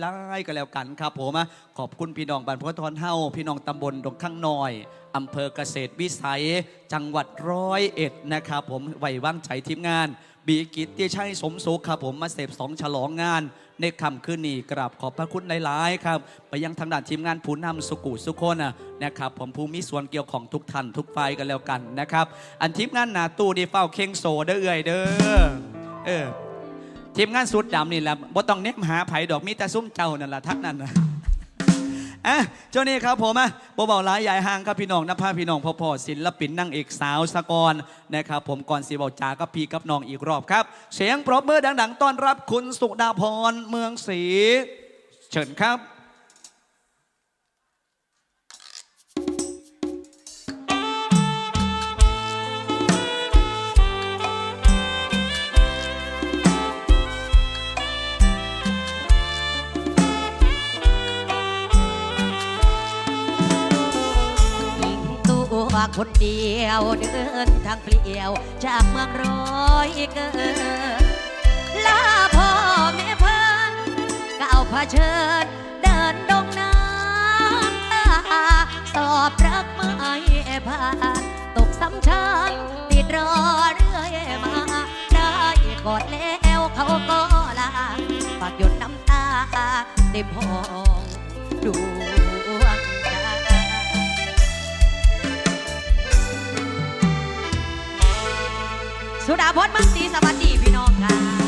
ไล่ก็แล้วกันครับผมขอบคุณพี่น้องบ้านพุทธรเฮาพี่น้องตำบลดงข้างน้อยอำเภอเกษตรวิสัย จังหวัดร้อยเอ็ดนะครับผมไว้วางใจทีมงาน บีกิตติชัยสมสุขครับผมมาเสพสองฉลองงาน ในคำคืนนี้กราบขอบพระคุณหลายๆครับ ไปยังทางด้านทีมงานผู้นำสุกุสุคนนะครับผมผู้มีส่วนเกี่ยวของทุกท่านทุกฝ่ายกันแล้วกันนะครับ อันทีมงานหนาตู้ดีเฝ้าเข่งโซเด้อเอ่ยเด้อเออ ทีมงานสุดดำนี่แหละบ่ต้องเน็บหาไผดอกมีแต่ซุ้มเจ้านั่นแหละทักนั่นนะอะเจ้านี่ครับผมอะบ่เบาหลายใหญ่ห่างครับพี่น้องนภาพี่น้องพ่อพ่อศิลปินนั่งเอกสาวสกรนะครับผมก่อนสีเบาจากัพี่กับน้องอีกรอบครับ เสียงปรบมือดัง ๆ ต้อนรับคุณสุดาพรเมืองศรีเชิญครับ คนเดียวเดินทางเปลี่ยว จากเมืองร้อยเกินลาพ่อแม่เพิ่นก้าวเผชิญ เดินดงน้ำตาสอบรักไม่ผ่านตกซ้ำชั้นติดรอเรื่อยมา ได้กอดแล้วเขาก็ลา ฝากหยดน้ำตาเต็มห้องดู สุดาพจน์มันตีสวัสดีพี่น้องค่ะ